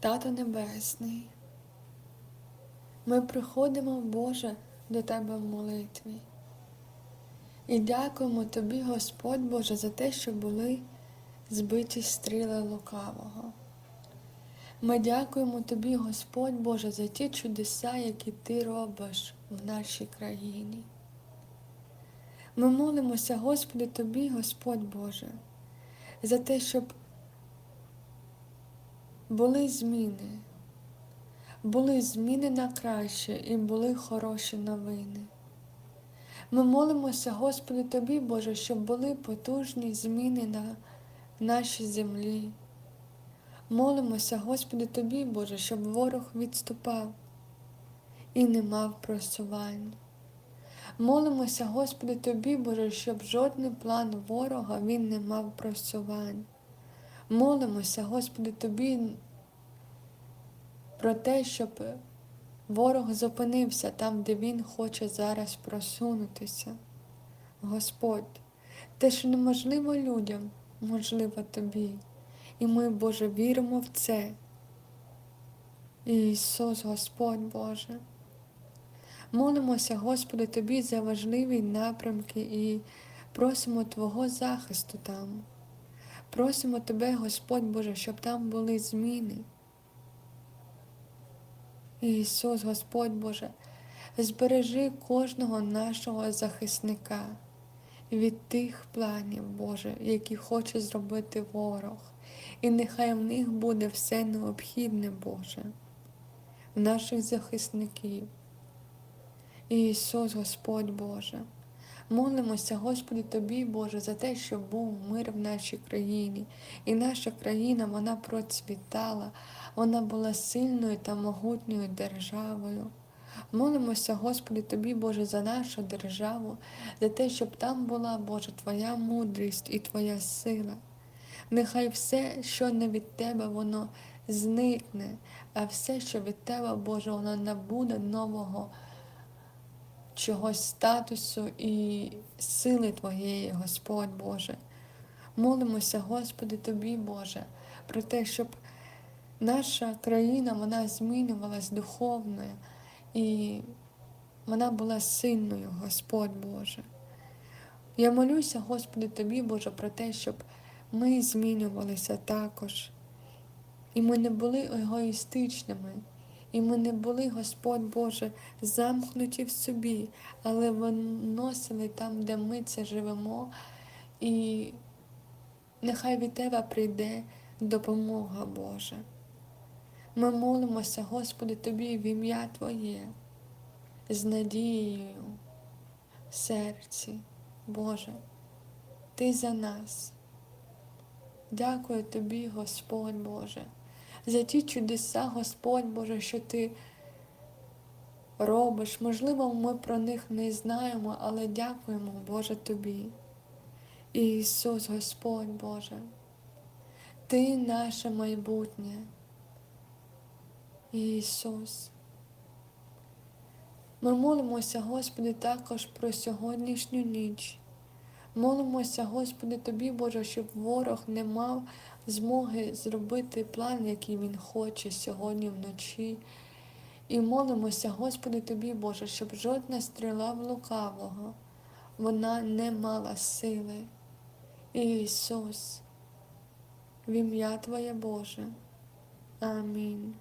Тато Небесний, ми приходимо, Боже, до Тебе в молитві. І дякуємо Тобі, Господь Боже, за те, що були збиті стріли лукавого. Ми дякуємо Тобі, Господь Боже, за ті чудеса, які Ти робиш в нашій країні. Ми молимося, Господи, Тобі, Господь Боже, за те, щоб були зміни, були зміни на краще і були хороші новини. Ми молимося, Господи, Тобі, Боже, щоб були потужні зміни на нашій землі. Молимося, Господи, Тобі, Боже, щоб ворог відступав і не мав просувань. Молимося, Господи, Тобі, Боже, щоб жодний план ворога він не мав просувань. Молимося, Господи, Тобі про те, щоб ворог зупинився там, де він хоче зараз просунутися. Господь, те, що неможливо людям, можливо тобі. І ми, Боже, віримо в це. Ісус, Господь Боже. Молимося, Господи, Тобі за важливі напрямки і просимо Твого захисту там. Просимо Тебе, Господь Боже, щоб там були зміни. Ісус, Господь Боже, збережи кожного нашого захисника від тих планів, Боже, які хоче зробити ворог. І нехай в них буде все необхідне, Боже, в наших захисників. Ісус, Господь Боже. Молимося, Господи, Тобі, Боже, за те, щоб був мир в нашій країні. І наша країна вона процвітала, вона була сильною та могутньою державою. Молимося, Господи, Тобі, Боже, за нашу державу, за те, щоб там була, Боже, Твоя мудрість і Твоя сила. Нехай все, що не від Тебе, воно зникне, а все, що від Тебе, Боже, воно набуде нового чогось статусу і сили Твоєї, Господь Боже. Молимося, Господи, Тобі, Боже, про те, щоб наша країна вона змінювалась духовно і вона була сильною, Господь Боже. Я молюся, Господи, Тобі, Боже, про те, щоб ми змінювалися також. І ми не були егоїстичними. І ми не були, Господь Боже, замкнуті в собі, але виносили там, де ми це живемо, і нехай від Тебе прийде допомога Божа. Ми молимося, Господи, Тобі в ім'я Твоє, з надією в серці, Боже, Ти за нас. Дякую Тобі, Господь Боже за ті чудеса, Господь Боже, що Ти робиш. Можливо, ми про них не знаємо, але дякуємо, Боже, Тобі. Ісус, Господь Боже, Ти наше майбутнє. Ісус. Ми молимося, Господи, також про сьогоднішню ніч. Молимося, Господи, Тобі, Боже, щоб ворог не мав змоги зробити план, який він хоче сьогодні вночі. І молимося, Господи, Тобі, Боже, щоб жодна стріла в лукавого, вона не мала сили. Ісус, в ім'я Твоє Боже. Амінь.